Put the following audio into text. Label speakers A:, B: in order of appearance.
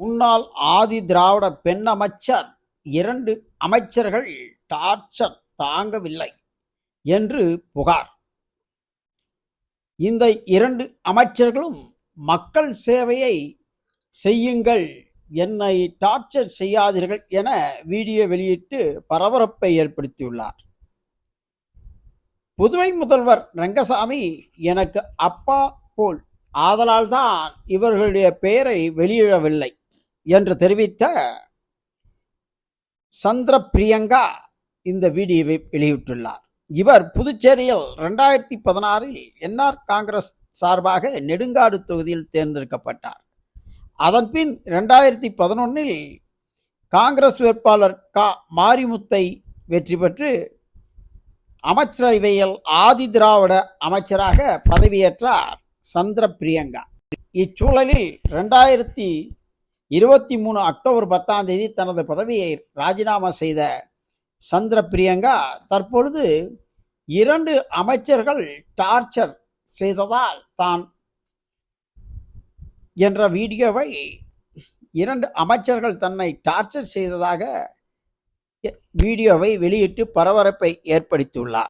A: முன்னாள் ஆதி திராவிட பெண் அமைச்சர் இரண்டு அமைச்சர்கள் டார்ச்சர் தாங்கவில்லை என்று புகார். இந்த இரண்டு அமைச்சர்களும் மக்கள் சேவையை செய்யுங்கள் என்னை டார்ச்சர் செய்யாதீர்கள் என வீடியோ வெளியிட்டு பரபரப்பை ஏற்படுத்தியுள்ளார். புதுவை முதல்வர் ரங்கசாமி எனக்கு அப்பா போல் ஆதலால் தான் இவர்களுடைய பெயரை வெளியிடவில்லை. என்று தெரிவித்த சந்திர பிரியங்கா இந்த வீடியோவை வெளியிட்டுள்ளார். இவர் புதுச்சேரியில் ரெண்டாயிரத்தி பதினாறில் என்ஆர் காங்கிரஸ் சார்பாக நெடுங்காடு தொகுதியில் தேர்ந்தெடுக்கப்பட்டார். அதன்பின் ரெண்டாயிரத்தி பதினொன்னில் காங்கிரஸ் வேட்பாளர் கா. மாரிமுத்தை வெற்றி பெற்று அமைச்சரவையில் ஆதி திராவிட அமைச்சராக பதவியேற்றார் சந்திர பிரியங்கா இச்சூழலில் ரெண்டாயிரத்தி இருபத்தி மூணு அக்டோபர் பத்தாம் தேதி தனது பதவியை ராஜினாமா செய்த சந்திர பிரியங்கா தற்பொழுது இரண்டு அமைச்சர்கள் டார்ச்சர் செய்ததால் தான் என்ற வீடியோவை இரண்டு அமைச்சர்கள் தன்னை டார்ச்சர் செய்ததாக வீடியோவை வெளியிட்டு பரபரப்பை ஏற்படுத்தியுள்ளார்.